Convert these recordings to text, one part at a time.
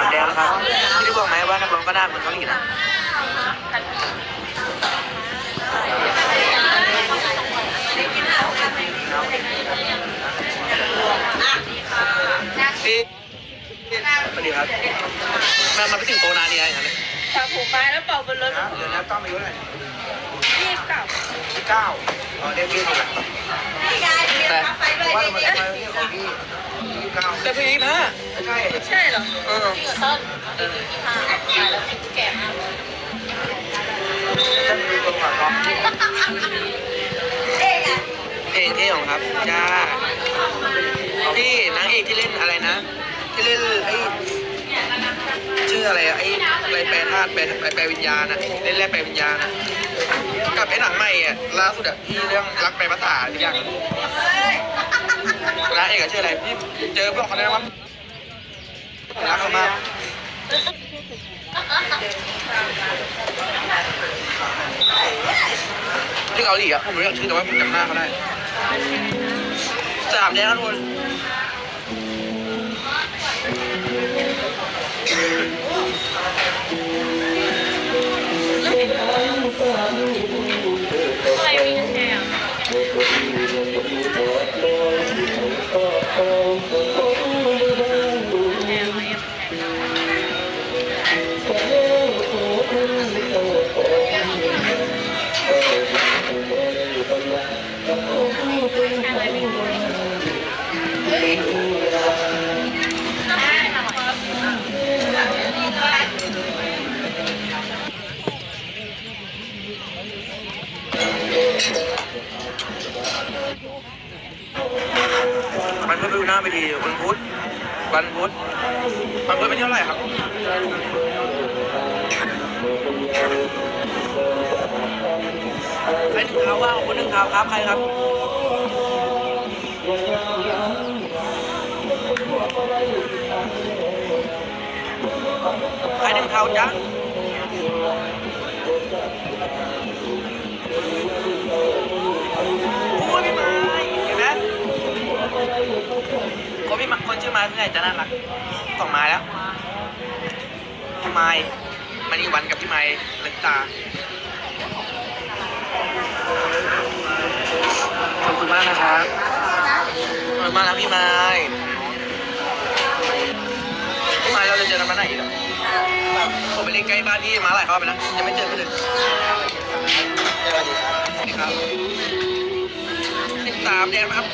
ามแดงแล้วครับพี่ได้บอกไหมว่านักร้องก็หน้าเหมือนเกาหลีนะพี่สวัสดีครับมามาไปสิงโตนานนี่ไงครับเนี่ยสาผูกไม้แล้วเป่าบนรถนะเดือนแล้วต้องอายุเท่าไหร่ยี่สิบเก้ายี่เก้าอ๋อเรียกพี่ถูกแล้วนี่ แต่พี่ยี่ห้าไม่ใช่ ใช่เหรอเออจริงเหรอต้นยี่ห้าตายแล้วแก่มากท่านดูตรงหลังร้องเอ๊ะไงเพลงเท่ของครับจ้าพี่นางเอกที่เล่นอะไรนะ ที่เล่นไอ้ชื่ออะไรอะไอ้อะไรแปลธาตุแปลแปลแปลวิญญาณอะเล่นแร่แปลวิญญาณอะกับไอ้หนังใหม่อะล่าสุดอะที่เรื่องรักแปลภาษาทุกอย่าง นางเอกชื่ออะไรพี่เจอบอกเขาได้ว่าผมรักเขามากที่เกาหลีอะผมไม่รู้ชื่อแต่ว่าผมจำหน้าเขาได้สามแดงนะทุกคน มันก็ดูหน้าไปดีวันพุธวันพุธวันพุธเป็นเท่าไหร่ครับใครหนึ่งเท้าว่างคนหนึ่งเท้าครับใครครับ ใครหนึ่งเท้าจ๊ะโอ้ยพี่ไม้เห็นไหมคนพี่มาคนชื่อไม้ส่วนใหญ่จะน่ารักสองไม้แล้วพี่ไม้มานีวันกับพี่ไม้เล็กตาขอบคุณมากนะครับขอบคุณมากนะพี่ไม้พี่ไมาจะเจอกันมาไหนอีกอะผมไปเล่นใกล้บ้านพี่มาหลายรอบไปแล้วยังไม่เจอพี่เลยสวัสดีครับสิบสามแดงนะครับ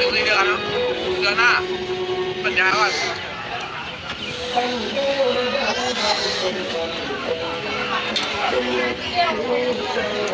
ถึงเดือนแล้วเดือนหน้าปัญญาก่อนก่